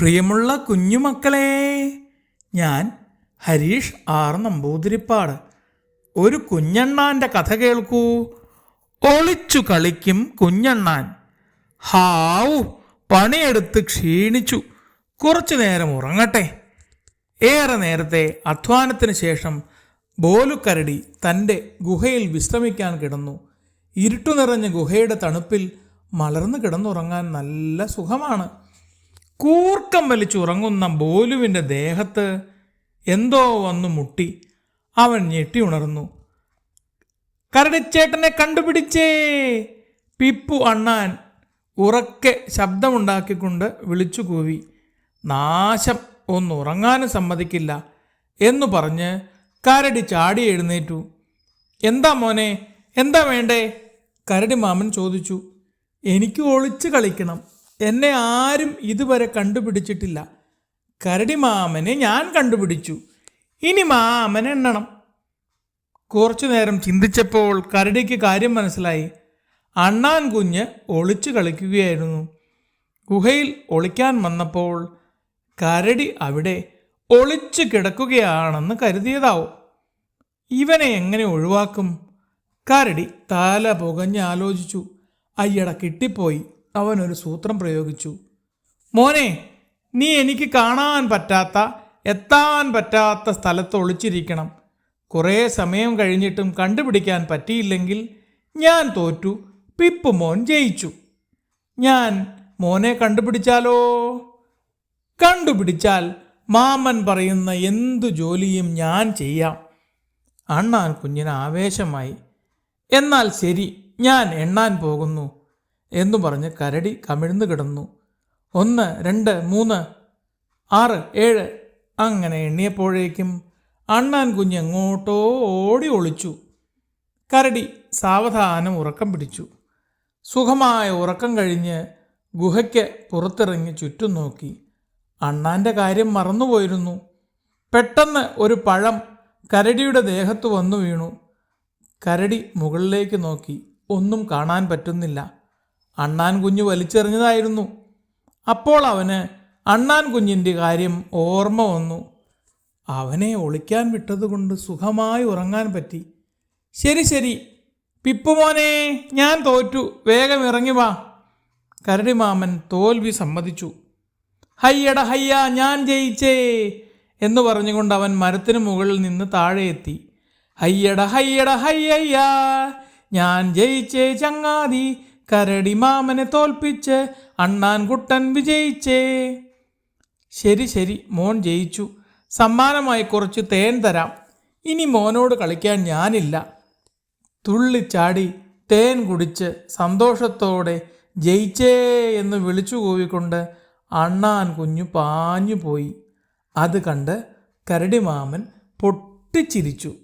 പ്രിയമുള്ള കുഞ്ഞുമക്കളെ ഞാൻ ഹരീഷ് ആർ നമ്പൂതിരിപ്പാട്. ഒരു കുഞ്ഞണ്ണാന്റെ കഥ കേൾക്കൂ. ഒളിച്ചു കളിക്കും കുഞ്ഞണ്ണാൻ. ഹാവു പണിയെടുത്ത് ക്ഷീണിച്ചു. കുറച്ചു നേരം ഉറങ്ങട്ടെ. ഏറെ നേരത്തെ അധ്വാനത്തിന് ശേഷം ബോലുക്കരടി തന്റെ ഗുഹയിൽ വിശ്രമിക്കാൻ കിടന്നു. ഇരുട്ടു നിറഞ്ഞ ഗുഹയുടെ തണുപ്പിൽ മലർന്നു കിടന്നുറങ്ങാൻ നല്ല സുഖമാണ്. കൂർക്കം വലിച്ചുറങ്ങുന്ന ബോലുവിന്റെ ദേഹത്ത് എന്തോ വന്നു മുട്ടി. അവൻ ഞെട്ടി ഉണർന്നു. കരടിച്ചേട്ടനെ കണ്ടുപിടിച്ചേ. പിപ്പു അണ്ണാൻ ഉറക്കെ ശബ്ദമുണ്ടാക്കിക്കൊണ്ട് വിളിച്ചു കൂവി. നാശം ഒന്നുറങ്ങാനും സമ്മതിക്കില്ല എന്നു പറഞ്ഞ് കരടി ചാടി എഴുന്നേറ്റു. എന്താ മോനെ എന്താ വേണ്ടേ? കരടി മാമൻ ചോദിച്ചു. എനിക്ക് ഒളിച്ചു കളിക്കണം. എന്നെ ആരും ഇതുവരെ കണ്ടുപിടിച്ചിട്ടില്ല. കരടി മാമനെ ഞാൻ കണ്ടുപിടിച്ചു. ഇനി മാമൻ എണ്ണണം. കുറച്ചു നേരം ചിന്തിച്ചപ്പോൾ കരടിക്ക് കാര്യം മനസ്സിലായി. അണ്ണാൻ കുഞ്ഞ് ഒളിച്ചു കളിക്കുകയായിരുന്നു. ഗുഹയിൽ ഒളിക്കാൻ വന്നപ്പോൾ കരടി അവിടെ ഒളിച്ചു കിടക്കുകയാണെന്ന് കരുതിയതാവും. ഇവനെ എങ്ങനെ ഒഴിവാക്കും? കരടി തല പുകഞ്ഞ് ആലോചിച്ചു. അയ്യട കിട്ടിപ്പോയി. അവനൊരു സൂത്രം പ്രയോഗിച്ചു. മോനെ നീ എനിക്ക് കാണാൻ പറ്റാത്ത എത്താൻ പറ്റാത്ത സ്ഥലത്ത് ഒളിച്ചിരിക്കണം. കുറേ സമയം കഴിഞ്ഞിട്ടും കണ്ടുപിടിക്കാൻ പറ്റിയില്ലെങ്കിൽ ഞാൻ തോറ്റു. പിപ്പ് മോൻ ജയിച്ചു. ഞാൻ മോനെ കണ്ടുപിടിച്ചാലോ? കണ്ടുപിടിച്ചാൽ മാമൻ പറയുന്ന എന്തു ജോലിയും ഞാൻ ചെയ്യാം. അണ്ണാൻ കുഞ്ഞിന് ആവേശമായി. എന്നാൽ ശരി ഞാൻ എണ്ണാൻ പോകുന്നു. എന്നു പറഞ്ഞ് കരടി കമിഴ്ന്നു കിടന്നു. ഒന്ന് രണ്ട് മൂന്ന് ആറ് ഏഴ് അങ്ങനെ എണ്ണിയപ്പോഴേക്കും അണ്ണാൻ കുഞ്ഞ് എങ്ങോട്ടോ ഓടി ഒളിച്ചു. കരടി സാവധാനം ഉറക്കം പിടിച്ചു. സുഖമായ ഉറക്കം കഴിഞ്ഞ് ഗുഹയ്ക്ക് പുറത്തിറങ്ങി ചുറ്റും നോക്കി. അണ്ണാന്റെ കാര്യം മറന്നുപോയിരുന്നു. പെട്ടെന്ന് ഒരു പഴം കരടിയുടെ ദേഹത്ത് വന്നു വീണു. കരടി മുകളിലേക്ക് നോക്കി. ഒന്നും കാണാൻ പറ്റുന്നില്ല. അണ്ണാൻ കുഞ്ഞ് വലിച്ചെറിഞ്ഞതായിരുന്നു. അപ്പോൾ അവന് അണ്ണാൻ കുഞ്ഞിന്റെ കാര്യം ഓർമ്മ വന്നു. അവനെ ഒളിക്കാൻ വിട്ടതുകൊണ്ട് സുഖമായി ഉറങ്ങാൻ പറ്റി. ശരി ശരി. പിപ്പുമോനെ ഞാൻ തോറ്റു. വേഗം ഇറങ്ങി വാ. കരടിമാമൻ തോൽവി സമ്മതിച്ചു. ഹയ്യട ഹയ്യ ഞാൻ ജയിച്ചേ എന്ന് പറഞ്ഞുകൊണ്ട് അവൻ മരത്തിന് മുകളിൽ നിന്ന് താഴെ എത്തി ഹയ്യട ഹയ്യട ഹയ്യയ്യ ഞാൻ ജയിച്ചേ ചങ്ങാതി. കരടി മാമനെ തോൽപ്പിച്ച് അണ്ണാൻ കുട്ടൻ വിജയിച്ചേ. ശരി ശരി മോൻ ജയിച്ചു. സമ്മാനമായി കുറച്ച് തേൻ തരാം. ഇനി മോനോട് കളിക്കാൻ ഞാനില്ല. തുള്ളിച്ചാടി തേൻ കുടിച്ച് സന്തോഷത്തോടെ ജയിച്ചേ എന്ന് വിളിച്ചു കൂവിക്കൊണ്ട് അണ്ണാൻ കുഞ്ഞു പാഞ്ഞു പോയി അത് കണ്ട് കരടിമാമൻ പൊട്ടിച്ചിരിച്ചു.